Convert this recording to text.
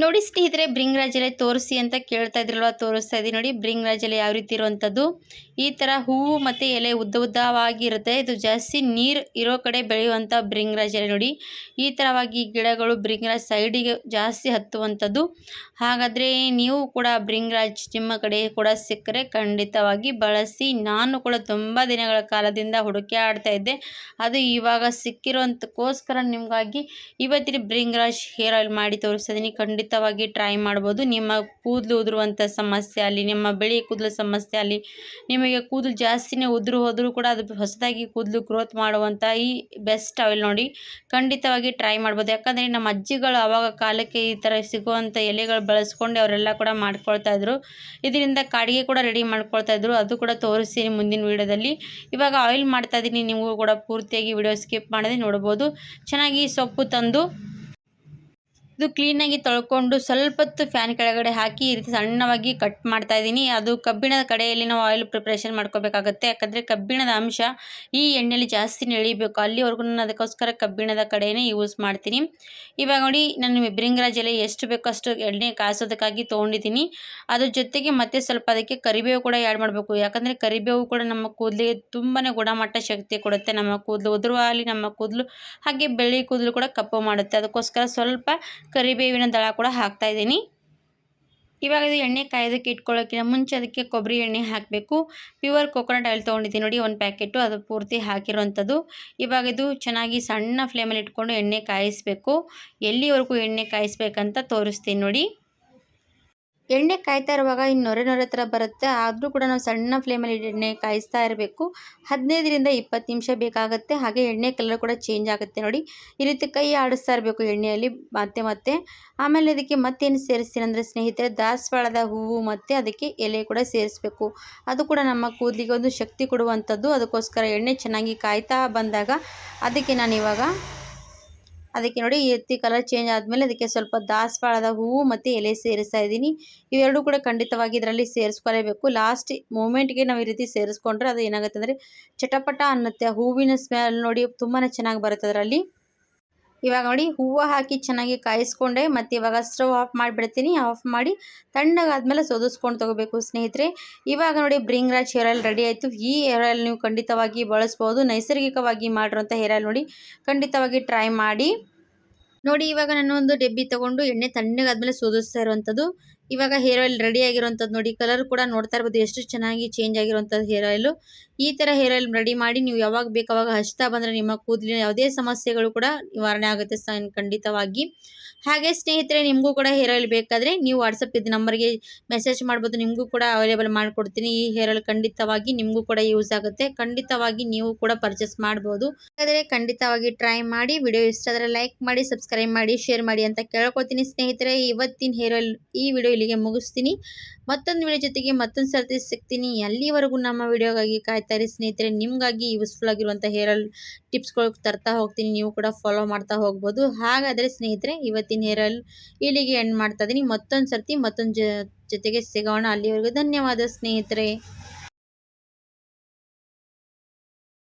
ನೋಡಿ ಸ್ನೇಹಿತರೆ ಬ್ರಿಂಗ್ರಾಜಲೆ ತೋರಿಸಿ ಅಂತ ಕೇಳ್ತಾ ಇದ್ರಲ್ವ, ತೋರಿಸ್ತಾ ಇದ್ದೀನಿ ನೋಡಿ ಬ್ರಿಂಗ್ರಾಜ್ ಎಲೆ ಯಾವ ರೀತಿ ಇರುವಂಥದ್ದು. ಈ ಥರ ಹೂವು ಮತ್ತು ಎಲೆ ಉದ್ದ ಉದ್ದವಾಗಿರುತ್ತೆ. ಇದು ಜಾಸ್ತಿ ನೀರು ಇರೋ ಕಡೆ ಬೆಳೆಯುವಂಥ ಬ್ರಿಂಗ್ರಾಜ್ ಎಲೆ ನೋಡಿ. ಈ ಥರವಾಗಿ ಗಿಡಗಳು ಬ್ರಿಂಗ್ರಾಜ್ ಸೈಡಿಗೆ ಜಾಸ್ತಿ ಹತ್ತುವಂಥದ್ದು. ಹಾಗಾದರೆ ನೀವು ಕೂಡ ಬ್ರಿಂಗ್ರಾಜ್ ನಿಮ್ಮ ಕಡೆ ಕೂಡ ಸಿಕ್ಕರೆ ಖಂಡಿತವಾಗಿ ಬಳಸಿ. ನಾನು ಕೂಡ ತುಂಬ ದಿನಗಳ ಕಾಲದಿಂದ ಹುಡುಕಿ ಆಡ್ತಾ ಇದ್ದೆ. ಅದು ಇವಾಗ ಸಿಕ್ಕಿರೋಂಥಕ್ಕೋಸ್ಕರ ನಿಮಗಾಗಿ ಇವತ್ತಿನ ಬ್ರಿಂಗ್ರಾಜ್ ಹೇರ್ ಆಯಿಲ್ ಮಾಡಿ ತೋರಿಸ್ತಾ ಇದ್ದೀನಿ. ಖಂಡಿತವಾಗಿ ಟ್ರೈ ಮಾಡ್ಬೋದು. ನಿಮ್ಮ ಕೂದಲು ಉದುರುವಂಥ ಸಮಸ್ಯೆ ಅಲ್ಲಿ ನಿಮ್ಮ ಬಿಳಿ ಕೂದಲು ಸಮಸ್ಯೆ ಅಲ್ಲಿ ನಿಮಗೆ ಕೂದಲು ಜಾಸ್ತಿನೇ ಉದುರು ಹೋದರೂ ಕೂಡ ಅದು ಹೊಸದಾಗಿ ಕೂದಲು ಗ್ರೋತ್ ಮಾಡುವಂಥ ಈ ಬೆಸ್ಟ್ ಆಯಿಲ್ ನೋಡಿ ಖಂಡಿತವಾಗಿ ಟ್ರೈ ಮಾಡ್ಬೋದು. ಯಾಕಂದರೆ ನಮ್ಮ ಅಜ್ಜಿಗಳು ಆವಾಗ ಕಾಲಕ್ಕೆ ಈ ಥರ ಸಿಗುವಂಥ ಎಲೆಗಳು ಬಳಸ್ಕೊಂಡು ಅವರೆಲ್ಲ ಕೂಡ ಮಾಡ್ಕೊಳ್ತಾ ಇದ್ರು. ಇದರಿಂದ ಕಾಡಿಗೆ ಕೂಡ ರೆಡಿ ಮಾಡ್ಕೊಳ್ತಾ ಇದ್ರು. ಅದು ಕೂಡ ತೋರಿಸ್ತೀನಿ ಮುಂದಿನ ವೀಡಿಯೋದಲ್ಲಿ. ಇವಾಗ ಆಯಿಲ್ ಮಾಡ್ತಾ ಇದ್ದೀನಿ. ನೀವು ಕೂಡ ಪೂರ್ತಿಯಾಗಿ ವಿಡಿಯೋ ಸ್ಕಿಪ್ ಮಾಡದೆ ನೋಡ್ಬೋದು. ಚೆನ್ನಾಗಿ ಸೊಪ್ಪು ತಂದು ಇದು ಕ್ಲೀನಾಗಿ ತೊಳ್ಕೊಂಡು ಸ್ವಲ್ಪ ಹೊತ್ತು ಫ್ಯಾನ್ ಕೆಳಗಡೆ ಹಾಕಿ ಈ ರೀತಿ ಸಣ್ಣವಾಗಿ ಕಟ್ ಮಾಡ್ತಾ ಇದ್ದೀನಿ. ಅದು ಕಬ್ಬಿಣದ ಕಡೆಯಲ್ಲಿ ನಾವು ಆಯಿಲ್ ಪ್ರಿಪ್ರೇಷನ್ ಮಾಡ್ಕೋಬೇಕಾಗುತ್ತೆ. ಯಾಕಂದರೆ ಕಬ್ಬಿಣದ ಅಂಶ ಈ ಎಣ್ಣೆಯಲ್ಲಿ ಜಾಸ್ತಿ ನೆಳಿಬೇಕು. ಅಲ್ಲಿವರೆಗೂ ನಾನು ಅದಕ್ಕೋಸ್ಕರ ಕಬ್ಬಿಣದ ಕಡೆಯೇ ಯೂಸ್ ಮಾಡ್ತೀನಿ. ಇವಾಗ ನೋಡಿ, ನಾನು ಬ್ರಿಂಗ್ರಾಜ್ ಎಲೆ ಎಷ್ಟು ಬೇಕೋ ಅಷ್ಟು ಎಣ್ಣೆ ಕಾಯಿಸೋದಕ್ಕಾಗಿ ತೊಗೊಂಡಿದ್ದೀನಿ. ಅದ್ರ ಜೊತೆಗೆ ಮತ್ತೆ ಸ್ವಲ್ಪ ಅದಕ್ಕೆ ಕರಿಬೇವು ಕೂಡ ಆ್ಯಡ್ ಮಾಡಬೇಕು. ಯಾಕಂದರೆ ಕರಿಬೇವು ಕೂಡ ನಮ್ಮ ಕೂದಲಿಗೆ ತುಂಬಾ ಗುಣಮಟ್ಟ ಶಕ್ತಿ ಕೊಡುತ್ತೆ. ನಮ್ಮ ಕೂದಲು ಉದುರುವಾಗಲಿ, ನಮ್ಮ ಕೂದಲು ಹಾಗೆ ಬೆಳ್ಳಿ ಕೂದಲು ಕೂಡ ಕಪ್ಪು ಮಾಡುತ್ತೆ. ಅದಕ್ಕೋಸ್ಕರ ಸ್ವಲ್ಪ ಕರಿಬೇವಿನ ದಳ ಕೂಡ ಹಾಕ್ತಾ ಇದ್ದೀನಿ. ಇವಾಗ ಇದು ಎಣ್ಣೆ ಕಾಯೋದಕ್ಕೆ ಇಟ್ಕೊಳ್ಳೋಕ್ಕಿಂತ ಮುಂಚೆ ಅದಕ್ಕೆ ಕೊಬ್ಬರಿ ಎಣ್ಣೆ ಹಾಕಬೇಕು. ಪ್ಯೂರ್ ಕೊಕೊನಟ್ ಆಯಿಲ್ ತೊಗೊಂಡಿದ್ದೀನಿ ನೋಡಿ, ಒಂದು ಪ್ಯಾಕೆಟು. ಅದು ಪೂರ್ತಿ ಹಾಕಿರುವಂಥದ್ದು ಇವಾಗ ಇದು ಚೆನ್ನಾಗಿ ಸಣ್ಣ ಫ್ಲೇಮಲ್ಲಿ ಇಟ್ಕೊಂಡು ಎಣ್ಣೆ ಕಾಯಿಸಬೇಕು. ಎಲ್ಲಿವರೆಗೂ ಎಣ್ಣೆ ಕಾಯಿಸ್ಬೇಕಂತ ತೋರಿಸ್ತೀನಿ ನೋಡಿ. ಎಣ್ಣೆ ಕಾಯ್ತಾ ಇರುವಾಗ ಇನ್ನು ನೊರೆ ನೊರೆ ಥರ ಬರುತ್ತೆ. ಆದರೂ ಕೂಡ ನಾವು ಸಣ್ಣ ಫ್ಲೇಮಲ್ಲಿ ಎಣ್ಣೆ ಕಾಯಿಸ್ತಾ ಇರಬೇಕು. ಹದಿನೈದರಿಂದ ಇಪ್ಪತ್ತು ನಿಮಿಷ ಬೇಕಾಗುತ್ತೆ. ಹಾಗೆ ಎಣ್ಣೆ ಕಲರ್ ಕೂಡ ಚೇಂಜ್ ಆಗುತ್ತೆ ನೋಡಿ. ಈ ರೀತಿ ಕೈ ಆಡಿಸ್ತಾ ಇರಬೇಕು ಎಣ್ಣೆಯಲ್ಲಿ ಮತ್ತೆ ಮತ್ತೆ. ಆಮೇಲೆ ಅದಕ್ಕೆ ಮತ್ತೇನು ಸೇರಿಸ್ತೀನಿ ಅಂದರೆ ಸ್ನೇಹಿತರೆ, ದಾಸವಾಳದ ಹೂವು ಮತ್ತು ಅದಕ್ಕೆ ಎಲೆ ಕೂಡ ಸೇರಿಸ್ಬೇಕು. ಅದು ಕೂಡ ನಮ್ಮ ಕೂದಲಿಗೆ ಒಂದು ಶಕ್ತಿ ಕೊಡುವಂಥದ್ದು. ಅದಕ್ಕೋಸ್ಕರ ಎಣ್ಣೆ ಚೆನ್ನಾಗಿ ಕಾಯ್ತಾ ಬಂದಾಗ ಅದಕ್ಕೆ ನಾನು ಇವಾಗ ಅದಕ್ಕೆ ನೋಡಿ ರೀತಿ ಕಲರ್ ಚೇಂಜ್ ಆದಮೇಲೆ ಅದಕ್ಕೆ ಸ್ವಲ್ಪ ದಾಸವಾಳದ ಹೂವು ಮತ್ತು ಎಲೆ ಸೇರಿಸ್ತಾ ಇದ್ದೀನಿ. ಇವೆರಡೂ ಕೂಡ ಖಂಡಿತವಾಗಿ ಇದರಲ್ಲಿ ಸೇರಿಸ್ಕೊಳ್ಳೇಬೇಕು ಲಾಸ್ಟ್ ಮೂಮೆಂಟ್ಗೆ ನಾವು ಈ ರೀತಿ ಸೇರಿಸ್ಕೊಂಡ್ರೆ ಅದು ಏನಾಗುತ್ತೆ ಅಂದರೆ, ಚಟಪಟ ಅನ್ನುತ್ತೆ. ಹೂವಿನ ಸ್ಮೆಲ್ ನೋಡಿ ತುಂಬಾ ಚೆನ್ನಾಗಿ ಬರುತ್ತೆ ಅದರಲ್ಲಿ. ಇವಾಗ ನೋಡಿ, ಹೂವು ಹಾಕಿ ಚೆನ್ನಾಗಿ ಕಾಯಿಸ್ಕೊಂಡೆ, ಮತ್ತು ಇವಾಗ ಸ್ಟವ್ ಆಫ್ ಮಾಡಿಬಿಡ್ತೀನಿ. ಆಫ್ ಮಾಡಿ ತಣ್ಣಗಾದ್ಮೇಲೆ ಸೋದಿಸ್ಕೊಂಡು ತೊಗೋಬೇಕು ಸ್ನೇಹಿತರೆ. ಇವಾಗ ನೋಡಿ Bhringraj hair oil ready ಆಯಿತು. ಈ ಹೇರ್ ಆಯಿಲ್ ನೀವು ಖಂಡಿತವಾಗಿ ಬಳಸ್ಬೋದು. ನೈಸರ್ಗಿಕವಾಗಿ ಮಾಡಿರೋಂಥ ಹೇರ್ ಆಯಿಲ್ ನೋಡಿ, ಖಂಡಿತವಾಗಿ ಟ್ರೈ ಮಾಡಿ. ನೋಡಿ, ಇವಾಗ ನಾನು ಒಂದು ಡೆಬ್ಬಿ ತೊಗೊಂಡು ಎಣ್ಣೆ ತಣ್ಣಗಾದ್ಮೇಲೆ ಸೋದಿಸ್ತಾ ಇರುವಂಥದ್ದು ಇವಾಗ ಹೇರ್ ಆಯಿಲ್ ರೆಡಿ ಆಗಿರುವಂಥದ್ದು ನೋಡಿ, ಕಲರ್ ಕೂಡ ನೋಡ್ತಾ ಇರ್ಬೋದು ಎಷ್ಟು ಚೆನ್ನಾಗಿ ಚೇಂಜ್ ಆಗಿರುವಂಥದ್ದು ಹೇರ್ ಆಯಿಲು. ಈ ಥರ ಹೇರ್ ಆಯಿಲ್ ರೆಡಿ ಮಾಡಿ ನೀವು ಯಾವಾಗ ಬೇಕಾವಾಗ ಹಚ್ತಾ ಬಂದರೆ ನಿಮ್ಮ ಕೂದಲಿನ ಯಾವುದೇ ಸಮಸ್ಯೆಗಳು ಕೂಡ ನಿವಾರಣೆ ಆಗುತ್ತೆ ಖಂಡಿತವಾಗಿ. ಹಾಗೆ ಸ್ನೇಹಿತರೆ, ನಿಮಗೂ ಕೂಡ ಹೇರ್ ಆಯಿಲ್ ಬೇಕಾದರೆ ನೀವು ವಾಟ್ಸಪ್ ಇದು ನಂಬರ್ಗೆ ಮೆಸೇಜ್ ಮಾಡ್ಬೋದು. ನಿಮಗೂ ಕೂಡ ಅವೈಲೇಬಲ್ ಮಾಡಿಕೊಡ್ತೀನಿ. ಈ ಹೇರ್ ಆಯಿಲ್ ಖಂಡಿತವಾಗಿ ನಿಮಗೂ ಕೂಡ ಯೂಸ್ ಆಗುತ್ತೆ. ಖಂಡಿತವಾಗಿ ನೀವು ಕೂಡ ಪರ್ಚೇಸ್ ಮಾಡ್ಬೋದು. ಹಾಗಾದರೆ ಖಂಡಿತವಾಗಿ ಟ್ರೈ ಮಾಡಿ ವಿಡಿಯೋ ಇಷ್ಟ ಆದರೆ ಲೈಕ್ ಮಾಡಿ ಸಬ್ಸ್ಕ್ರೈಬ್ ಮಾಡಿ ಶೇರ್ ಮಾಡಿ ಅಂತ ಕೇಳ್ಕೊತೀನಿ ಸ್ನೇಹಿತರೆ. ಇವತ್ತಿನ ಹೇರ್ ಆಯಿಲ್, ಈ ವಿಡಿಯೋ ಇಲ್ಲಿಗೆ ಮುಗಿಸ್ತೀನಿ. ಮತ್ತೊಂದು ವಿಡಿಯೋ ಜೊತೆಗೆ ಮತ್ತೊಂದು ಸರ್ತಿ ಸಿಗ್ತೀನಿ. ಎಲ್ಲಿವರೆಗೂ ನಮ್ಮ ವಿಡಿಯೋಗಾಗಿ ಕಾಯ್ತಾರೆ ಸ್ನೇಹಿತರೆ. ನಿಮಗಾಗಿ ಯೂಸ್ಫುಲ್ ಆಗಿರುವಂಥ ಹೇರ್ ಆಯಿಲ್ ಟಿಪ್ಸ್ಗಳು ತರ್ತಾ ಹೋಗ್ತೀನಿ. ನೀವು ಕೂಡ ಫಾಲೋ ಮಾಡ್ತಾ ಹೋಗ್ಬೋದು. ಹಾಗಾದರೆ ಸ್ನೇಹಿತರೆ, ಇವತ್ತಿನ ಹೇರ್ ಆಯಿಲ್ ಇಲ್ಲಿಗೆ ಎಂಡ್ ಮಾಡ್ತಾ ಇದ್ದೀನಿ ಮತ್ತೊಂದು ಸರ್ತಿ ಮತ್ತೊಂದು ಜೊತೆಗೆ ಸಿಗೋಣ. ಅಲ್ಲಿವರೆಗೂ ಧನ್ಯವಾದ ಸ್ನೇಹಿತರೆ.